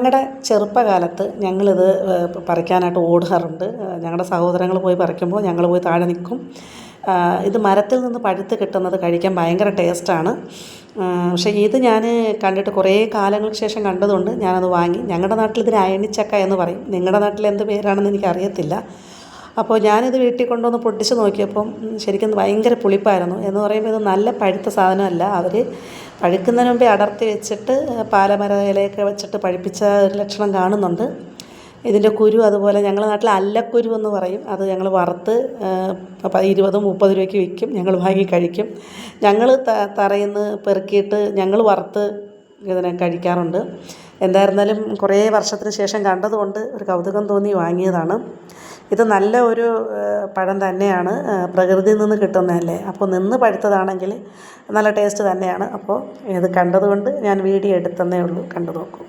ഞങ്ങളുടെ ചെറുപ്പകാലത്ത് ഞങ്ങളിത് പറിക്കാനായിട്ട് ഓടാറുണ്ട് ഞങ്ങളുടെ സഹോദരങ്ങൾ പോയി പറിക്കുമ്പോൾ ഞങ്ങൾ പോയി താഴെ നിൽക്കും. ഇത് മരത്തിൽ നിന്ന് പഴുത്ത് കിട്ടുന്നത് കഴിക്കാൻ ഭയങ്കര ടേസ്റ്റാണ്. പക്ഷേ ഇത് ഞാൻ കണ്ടിട്ട് കുറേ കാലങ്ങൾക്ക് ശേഷം കണ്ടതുകൊണ്ട് ഞാനത് വാങ്ങി. ഞങ്ങളുടെ നാട്ടിൽ ഇതിന് അയണിച്ചക്ക എന്ന് പറയും. നിങ്ങളുടെ നാട്ടിൽ എന്ത് പേരാണെന്ന് എനിക്കറിയത്തില്ല. അപ്പോൾ ഞാനിത് വീട്ടിൽ കൊണ്ടുവന്ന് പൊട്ടിച്ച് നോക്കിയപ്പം ശരിക്കും ഭയങ്കര പുളിപ്പായിരുന്നു. എന്ന് പറയുമ്പോൾ ഇത് നല്ല പഴുത്ത സാധനമല്ല. അവർ പഴുക്കുന്നതിന് മുമ്പേ അടർത്തി വെച്ചിട്ട് പാലമര ഇലയൊക്കെ വെച്ചിട്ട് പഴുപ്പിച്ച ഒരു ലക്ഷണം കാണുന്നുണ്ട്. ഇതിന്റെ കുരു അതുപോലെ ഞങ്ങളുടെ നാട്ടിൽ അല്ലക്കുരു എന്ന് പറയും. അത് ഞങ്ങൾ വറുത്ത് ഇരുപത് മുപ്പത് രൂപയ്ക്ക് വിൽക്കും. ഞങ്ങൾ വാങ്ങി കഴിക്കും. ഞങ്ങൾ തറയിൽ നിന്ന് പെറുക്കിയിട്ട് ഞങ്ങൾ വറുത്ത് ഇതിനെ കഴിക്കാറുണ്ട്. എന്തായിരുന്നാലും കുറേ വർഷത്തിന് ശേഷം കണ്ടതുകൊണ്ട് ഒരു കൗതുകം തോന്നി വാങ്ങിയതാണ്. ഇത് നല്ല ഒരു പഴം തന്നെയാണ് പ്രകൃതിയിൽ നിന്ന് കിട്ടുന്നതല്ലേ. അപ്പോൾ നിന്ന് പഴുത്തതാണെങ്കിൽ നല്ല ടേസ്റ്റ് തന്നെയാണ്. അപ്പോൾ ഇത് കണ്ടതുകൊണ്ട് ഞാൻ വീഡിയോ എടുത്തെന്നേ ഉള്ളൂ. കണ്ടു നോക്കൂ.